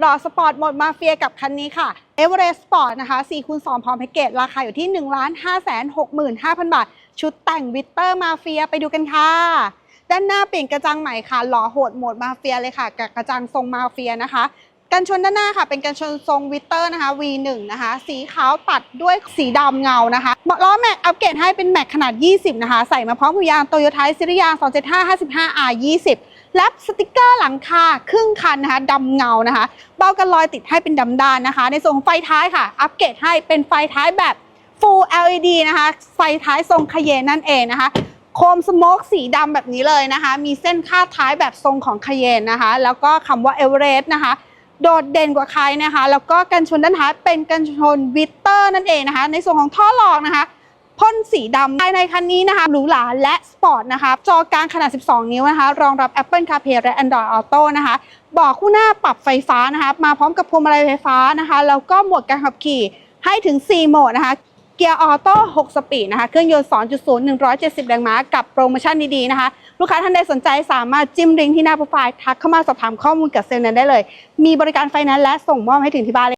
หล่อสปอร์ตหมดมาเฟียกับคันนี้ค่ะ Everest Sport นะคะ4คูณ2พร้อมแพ็กเกจ ราคาอยู่ที่ 1 5 6 5 0 0 0 บาท ชุดแต่งวิตเตอร์มาเฟียไปดูกันค่ะด้านหน้าเปลี่ยนกระจังใหม่ค่ะ หล่อโหดโหมดมาเฟียเลยค่ะกับกระจังทรงมาเฟียนะคะ กันชนด้านหน้าค่ะ เป็นกันชนทรงวิตเตอร์นะคะ V1 นะคะ สีขาวตัดด้วยสีดำเงานะคะล้อแม็กอัปเกรดให้เป็นแม็กขนาด 20 นะคะ ใส่มาพร้อมกับยางโตโยต้าซิริยาง275 55 R 20 และสติกเกอร์หลังคาครึ่งคันนะคะดำเงานะคะ เบ้ากันรอยติดให้เป็นดำด้านนะคะ ในส่วนของไฟท้ายค่ะ อัปเกรดให้เป็นไฟท้ายแบบ Full LED นะคะ ไฟท้ายทรงคาเยนนั่นเองนะคะ โคมสโมกสีดำแบบนี้เลยนะคะ มีเส้นคาดท้ายแบบทรงของคาเยนนะคะ แล้วก็คำว่าเอเวอเรสต์นะคะโดดเด่นกว่าใครนะคะ แล้วก็กันชนด้านท้ายเป็นกันชนวิตเตอร์นั่นเองนะคะ ในส่วนของท่อหลอกนะคะ พ่นสีดำภายในคันนี้นะคะหรูหราและสปอร์ตนะคะจอกลางขนาด 12 นิ้วนะคะ รองรับ Apple CarPlay และ Android Auto นะคะเบอกคู่หน้าปรับไฟฟ้านะคะมาพร้อมกับพวงมาลัยไฟฟ้านะคะแล้วก็โหมดการขับขี่ให้ถึง 4 โหมดนะคะเกียร์ออโต้ 6 สปีดนะคะ เครื่องยนต์ 2.0 170 แรงม้า กับโปรโมชั่นดีๆนะคะ ลูกค้าท่านใดสนใจสามารถจิ้มลิงก์ที่หน้าโปรไฟล์ ทักเข้ามาสอบถามข้อมูลกับเซลล์นั้นได้เลย มีบริการไฟแนนซ์และส่งมอบให้ถึงที่บ้านเลย